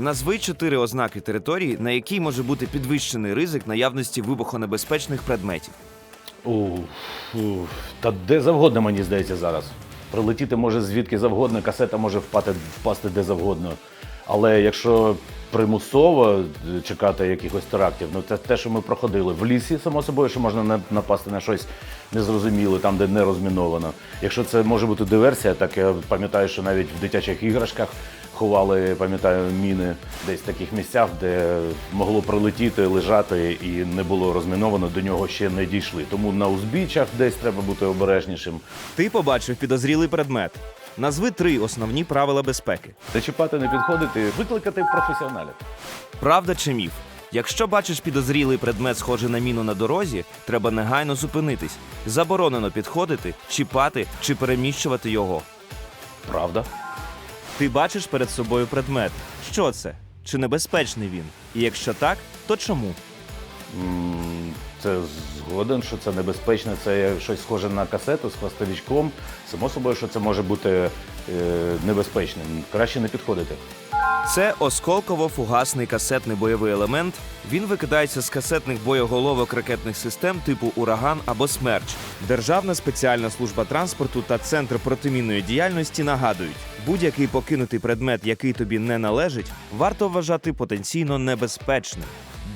Назви чотири ознаки території, на якій може бути підвищений ризик наявності вибухонебезпечних предметів. Уф, уф. Та де завгодно, мені здається, зараз. Прилетіти може звідки завгодно, касета може впати, впасти де завгодно. Але якщо примусово е, чекати якихось терактів, ну це те, що ми проходили в лісі, само собою, що можна на- напасти на щось незрозуміле, там, де не розміновано. Якщо це може бути диверсія, так я пам'ятаю, що навіть в дитячих іграшках ховали, пам'ятаю, міни десь в таких місцях, де могло прилетіти, лежати і не було розміновано, до нього ще не дійшли. Тому на узбіччях десь треба бути обережнішим. Ти побачив підозрілий предмет. Назви три основні правила безпеки. Зачіпати не підходити, викликати професіоналів. Правда чи міф? Якщо бачиш підозрілий предмет, схожий на міну на дорозі, треба негайно зупинитись. Заборонено підходити, чіпати чи переміщувати його. Правда? Ти бачиш перед собою предмет. Що це? Чи небезпечний він? І якщо так, то чому? Це згоден, що це небезпечно, це щось схоже на касету з хвостовичком. Само собою, що це може бути е, небезпечним. Краще не підходити. Це осколково-фугасний касетний бойовий елемент. Він викидається з касетних боєголовок ракетних систем типу Ураган або Смерч. Державна спеціальна служба транспорту та центр протимінної діяльності нагадують, будь-який покинутий предмет, який тобі не належить, варто вважати потенційно небезпечним.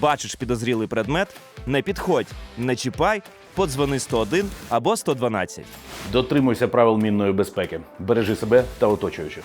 Бачиш підозрілий предмет, не підходь, не чіпай, подзвони 101 або 112. Дотримуйся правил мінної безпеки. Бережи себе та оточуючих.